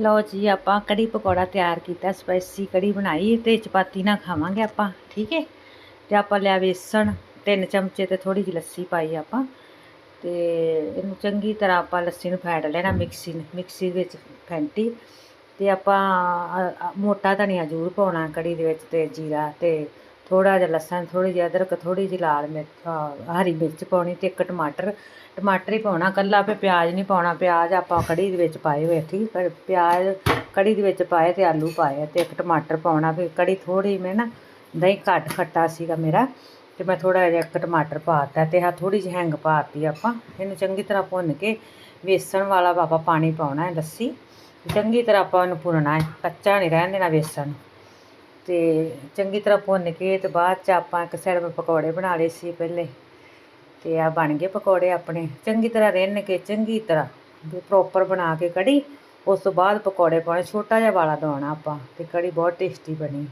ਲਓ ਜੀ, ਆਪਾਂ ਕੜੀ ਪਕੌੜਾ ਤਿਆਰ ਕੀਤਾ, ਸਪਾਈਸੀ ਕੜੀ ਬਣਾਈ ਤੇ ਚਪਾਤੀ ਨਾਲ ਖਾਵਾਂਗੇ ਆਪਾਂ, ਠੀਕ ਹੈ? ਤੇ ਆਪਾਂ ਲਿਆ ਵੇਸਣ, ਤਿੰਨ ਚਮਚੇ ਤੇ ਥੋੜੀ ਜਿਹੀ ਲੱਸੀ ਪਾਈ ਆਪਾਂ, ਤੇ ਇਹਨੂੰ ਚੰਗੀ ਤਰ੍ਹਾਂ ਆਪਾਂ ਲੱਸੀ ਨੂੰ ਫੈਂਟ ਲੈਣਾ ਮਿਕਸੀ ਮਿਕਸੀ ਵਿੱਚ ਫੈਂਟੀ, ਤੇ ਆਪਾਂ ਮੋਟਾ ਧਨੀਆ ਜ਼ਰੂਰ ਪਾਉਣਾ ਕੜੀ ਦੇ ਵਿੱਚ ਤੇ ਜੀਰਾ ਤੇ ਥੋੜਾ ਜਿਹਾ ਲਸਣ ਥੋੜੀ ਜਿਹੀ ਅਦਰਕ ਥੋੜੀ ਜਿਹੀ ਲਾਲ ਮਿਰਚ ਹਰੀ ਮਿਰਚ ਪਾਉਣੀ ਤੇ ਇੱਕ ਟਮਾਟਰ ਟਮਾਟਰ ਹੀ ਪਾਉਣਾ ਕੱਲਾ ਫੇ ਪਿਆਜ਼ ਨਹੀਂ ਪਾਉਣਾ, ਪਿਆਜ਼ ਆਪਾਂ ਕੜੀ ਦੇ ਵਿੱਚ ਪਾਏ ਹੋਏ ਠੀਕ, ਪਰ ਪਿਆਜ਼ ਕੜੀ ਦੇ ਵਿੱਚ ਪਾਏ ਤੇ ਆਲੂ ਪਾਏ ਤੇ ਇੱਕ ਟਮਾਟਰ ਪਾਉਣਾ ਫੇ ਕੜੀ ਥੋੜੀ ਮੈਂ ਨਾ ਦਹੀਂ ਘੱਟ ਖੱਟਾ ਸੀਗਾ ਮੇਰਾ ਤੇ ਮੈਂ ਥੋੜਾ ਜਿਹਾ ਇੱਕ ਟਮਾਟਰ ਪਾਤਾ ਤੇ ਆ ਥੋੜੀ ਜਿਹੀ ਹੈਂਗ ਪਾਤੀ ਆਪਾਂ, ਇਹਨੂੰ ਚੰਗੀ ਤਰ੍ਹਾਂ ਭੁੰਨ ਕੇ ਵੇਸਣ ਵਾਲਾ ਆਪਾਂ ਪਾਣੀ ਪਾਉਣਾ ਹੈ ਲੱਸੀ, ਚੰਗੀ ਤਰ੍ਹਾਂ ਆਪਾਂ ਇਹਨੂੰ ਭੁੰਨਣਾ ਹੈ, ਕੱਚਾ ਨਹੀਂ ਰਹਿਣ ਦੇਣਾ ਵੇਸਣ। ਤੇ ਚੰਗੀ ਤਰ੍ਹਾਂ ਭੁੰਨ ਕੇ ਤੇ ਬਾਅਦ ਚ ਆਪਾਂ ਇੱਕ ਸਾਈਡ 'ਤੇ ਪਕੌੜੇ ਬਣਾ ਲਏ ਸੀ ਪਹਿਲੇ ਤੇ ਆ ਬਣ ਗਏ ਪਕੌੜੇ ਆਪਣੇ ਚੰਗੀ ਤਰ੍ਹਾਂ ਰਿੰਨ ਕੇ ਚੰਗੀ ਤਰ੍ਹਾਂ ਵੀ ਪ੍ਰੋਪਰ ਬਣਾ ਕੇ ਕੜੀ ਉਸ ਤੋਂ ਬਾਅਦ ਪਕੌੜੇ ਪਾਉਣੇ ਛੋਟਾ ਜਿਹਾ ਵਾਲਾ ਦਵਾਉਣਾ ਆਪਾਂ ਤੇ ਕੜੀ ਬਹੁਤ ਟੇਸਟੀ ਬਣੀ